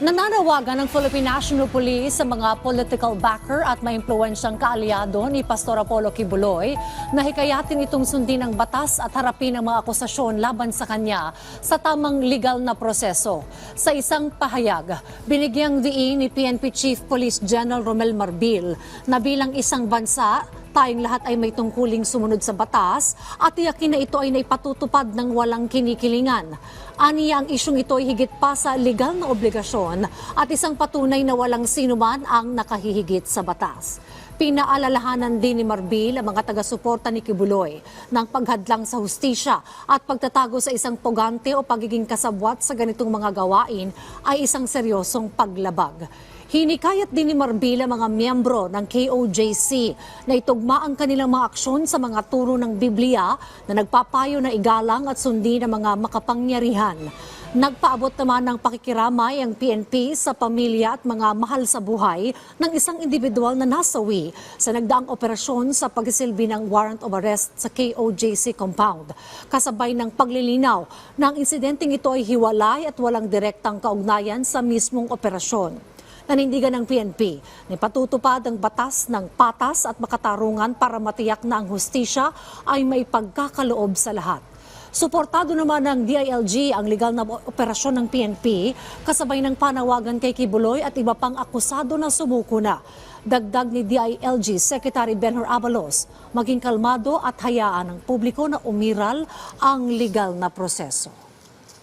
Nananawagan ng Philippine National Police sa mga political backer at maimpluwensyang kaalyado ni Pastor Apollo Kibuloy na hikayatin itong sundin ang batas at harapin ang mga akusasyon laban sa kanya sa tamang legal na proseso. Sa isang pahayag, binigyang diin ni PNP Chief Police General Romel Marbil na bilang isang bansa tayong lahat ay may tungkuling sumunod sa batas at tiyakin na ito ay naipatutupad ng walang kinikilingan. Aniya ang isyong ito ay higit pa sa legal na obligasyon at isang patunay na walang sinuman ang nakahihigit sa batas. Pinaalalahanan din ni Marbil ang mga taga-suporta ni Kibuloy ng paghadlang sa hustisya at pagtatago sa isang pugante o pagiging kasabwat sa ganitong mga gawain ay isang seryosong paglabag. Hinikayat din ni Marbila mga miyembro ng KOJC na itugma ang kanilang mga aksyon sa mga turo ng Biblia na nagpapayo na igalang at sundin ang mga makapangyarihan. Nagpaabot naman ng pakikiramay ang PNP sa pamilya at mga mahal sa buhay ng isang individual na nasawi sa nagdaang operasyon sa pagsisilbi ng warrant of arrest sa KOJC compound. Kasabay ng paglilinaw na ang insidenteng ito ay hiwalay at walang direktang kaugnayan sa mismong operasyon. Nanindigan ng PNP na patutupad ang batas ng patas at makatarungan para matiyak na ang hustisya ay may pagkakaloob sa lahat. Suportado naman ng DILG ang legal na operasyon ng PNP kasabay ng panawagan kay Kibuloy at iba pang akusado na sumuko na. Dagdag ni DILG Secretary Benhur Abalos, maging kalmado at hayaan ng publiko na umiral ang legal na proseso.